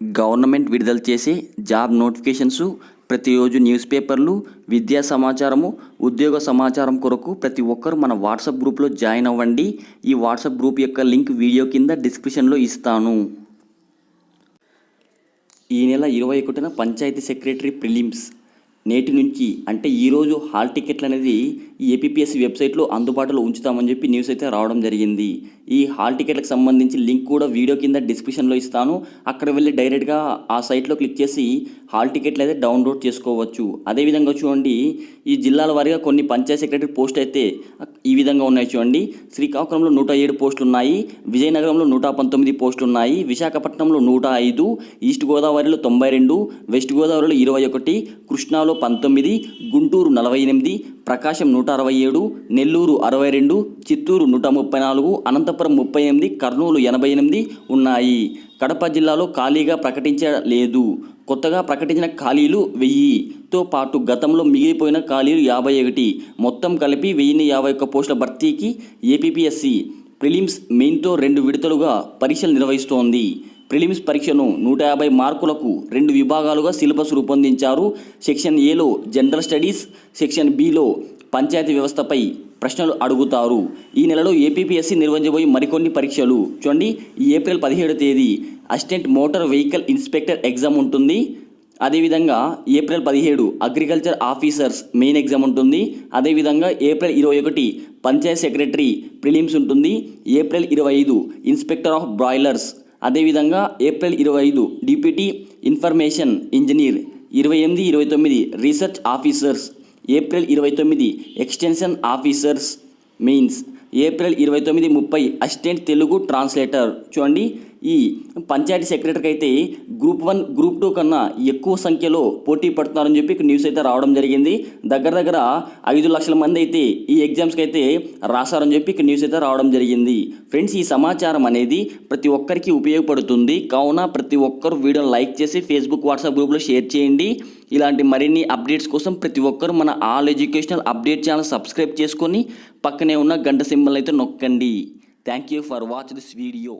Government విడుదల చేసే job notifications ప్రతిరోజు న్యూస్ పేపర్లు విద్యా సమాచారము ఉద్యోగ సమాచారం కొరకు ప్రతి ఒక్కరు మన వాట్సాప్ గ్రూప్లో జాయిన్ అవ్వండి. ఈ వాట్సాప్ గ్రూప్ యొక్క లింక్ వీడియో కింద డిస్క్రిప్షన్లో ఇస్తాను. ఈ నెల ఇరవై ఒకటిన పంచాయతీ సెక్రటరీ ప్రిలిమ్స్ నేటి నుంచి అంటే ఈరోజు హాల్ టికెట్లు అనేది ఈ వెబ్సైట్లో అందుబాటులో ఉంచుతామని చెప్పి న్యూస్ అయితే రావడం జరిగింది. ఈ హాల్ టికెట్లకు సంబంధించి లింక్ కూడా వీడియో కింద డిస్క్రిప్షన్లో ఇస్తాను. అక్కడ వెళ్ళి డైరెక్ట్గా ఆ సైట్లో క్లిక్ చేసి హాల్ టికెట్లు అయితే డౌన్లోడ్ చేసుకోవచ్చు. అదేవిధంగా చూడండి ఈ జిల్లాల వారీగా కొన్ని పంచాయత్ సెక్రటరీ పోస్ట్ అయితే ఈ విధంగా ఉన్నాయి చూడండి. శ్రీకాకుళంలో నూట ఏడు పోస్టులు ఉన్నాయి విజయనగరంలో నూట పంతొమ్మిది పోస్టులు ఉన్నాయి విశాఖపట్నంలో నూట ఐదు ఈస్ట్ గోదావరిలో తొంభై రెండు వెస్ట్ గోదావరిలో ఇరవై ఒకటి కృష్ణాలో పంతొమ్మిది గుంటూరు నలభై ఎనిమిది ప్రకాశం నూట అరవై ఏడు నెల్లూరు అరవై రెండు చిత్తూరు నూట ముప్పై నాలుగు అనంతపురం ముప్పై ఎనిమిది కర్నూలు ఎనభై ఎనిమిది ఉన్నాయి. కడప జిల్లాలో ఖాళీగా ప్రకటించలేదు. కొత్తగా ప్రకటించిన ఖాళీలు వెయ్యితో పాటు గతంలో మిగిలిపోయిన ఖాళీలు యాభై ఒకటి. మొత్తం కలిపి వెయ్యిని యాభై ఒక్క పోస్టుల భర్తీకి ఏపీఎస్సి ప్రిలిమ్స్ మెయిన్తో రెండు విడతలుగా పరీక్షలు నిర్వహిస్తోంది. ప్రిలిమ్స్ పరీక్షను నూట యాభై మార్కులకు రెండు విభాగాలుగా సిలబస్ రూపొందించారు. సెక్షన్ ఏలో జనరల్ స్టడీస్ సెక్షన్ బిలో పంచాయతీ వ్యవస్థపై ప్రశ్నలు అడుగుతారు. ఈ నెలలో ఏపీపీఎస్సీ నిర్వహించబోయే మరికొన్ని పరీక్షలు. చూడండి ఈ ఏప్రిల్ పదిహేడు తేదీ assistant motor vehicle inspector exam ఉంటుంది. అదేవిధంగా ఏప్రిల్ పదిహేడు అగ్రికల్చర్ ఆఫీసర్స్ మెయిన్ ఎగ్జామ్ ఉంటుంది. అదేవిధంగా ఏప్రిల్ ఇరవై ఒకటి పంచాయత్ సెక్రటరీ ప్రిలిమ్స్ ఉంటుంది. ఏప్రిల్ ఇరవై ఐదు ఇన్స్పెక్టర్ ఆఫ్ బ్రాయిలర్స్ అదేవిధంగా ఏప్రిల్ ఇరవై ఐదు డిప్యూటీ ఇన్ఫర్మేషన్ ఇంజనీర్ ఇరవై ఎనిమిది ఇరవై తొమ్మిది రీసెర్చ్ ఆఫీసర్స్ ఏప్రిల్ ఇరవై తొమ్మిది ఎక్స్టెన్షన్ ఆఫీసర్స్ మెయిన్స్ ఏప్రిల్ ఇరవై తొమ్మిది ముప్పై అసిస్టెంట్ తెలుగు ట్రాన్స్లేటర్. చూడండి ఈ పంచాయతీ సెక్రటరీకి అయితే గ్రూప్ వన్ గ్రూప్ టూ కన్నా ఎక్కువ సంఖ్యలో పోటీ పడుతున్నారని చెప్పి ఇక్కడ న్యూస్ అయితే రావడం జరిగింది. దగ్గర దగ్గర ఐదు లక్షల మంది అయితే ఈ ఎగ్జామ్స్కి అయితే రాశారని చెప్పి ఇక్కడ న్యూస్ అయితే రావడం జరిగింది. ఫ్రెండ్స్ ఈ సమాచారం అనేది ప్రతి ఒక్కరికి ఉపయోగపడుతుంది. కావున ప్రతి ఒక్కరు వీడియోని లైక్ చేసి ఫేస్బుక్ వాట్సాప్ గ్రూప్లో షేర్ చేయండి. ఇలాంటి మరిన్ని అప్డేట్స్ కోసం ప్రతి ఒక్కరు మన all educational update channel subscribe చేసుకొని పక్కనే ఉన్న గంట సింబల్ అయితే నొక్కండి. Thank you for watch this video.